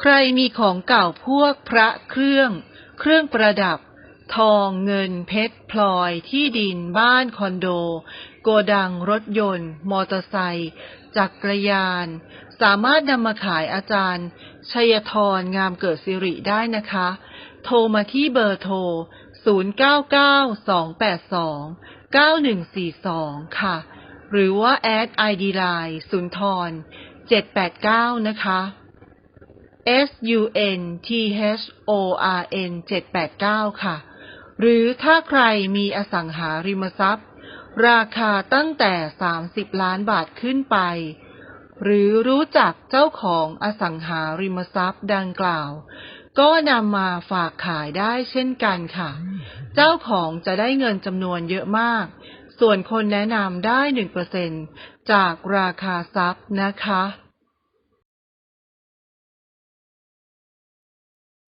ใครมีของเก่าพวกพระเครื่อง เครื่องประดับ ทองเงินเพชรพลอยที่ดินบ้านคอนโด โกดังรถยนต์ มอเตอร์ไซค์จักรยาน สามารถนำมาขายอาจารย์ ชัยธรงามเกิดสิริได้นะคะ โทรมาที่เบอร์โทร 0992829142 ค่ะ หรือว่าแอด ID Line สุนทร789 นะคะ S U N T H O R N 789 ค่ะ หรือถ้าใครมีอสังหาริมทรัพย์ ราคาตั้งแต่ 30 ล้านบาทขึ้นไป หรือรู้จักเจ้าของอสังหาริมทรัพย์ดังกล่าว ก็นำมาฝากขายได้เช่นกันค่ะ เจ้าของจะได้เงินจำนวนเยอะมาก ส่วนคนแนะนำได้ 1%จากราคาทรัพย์นะคะ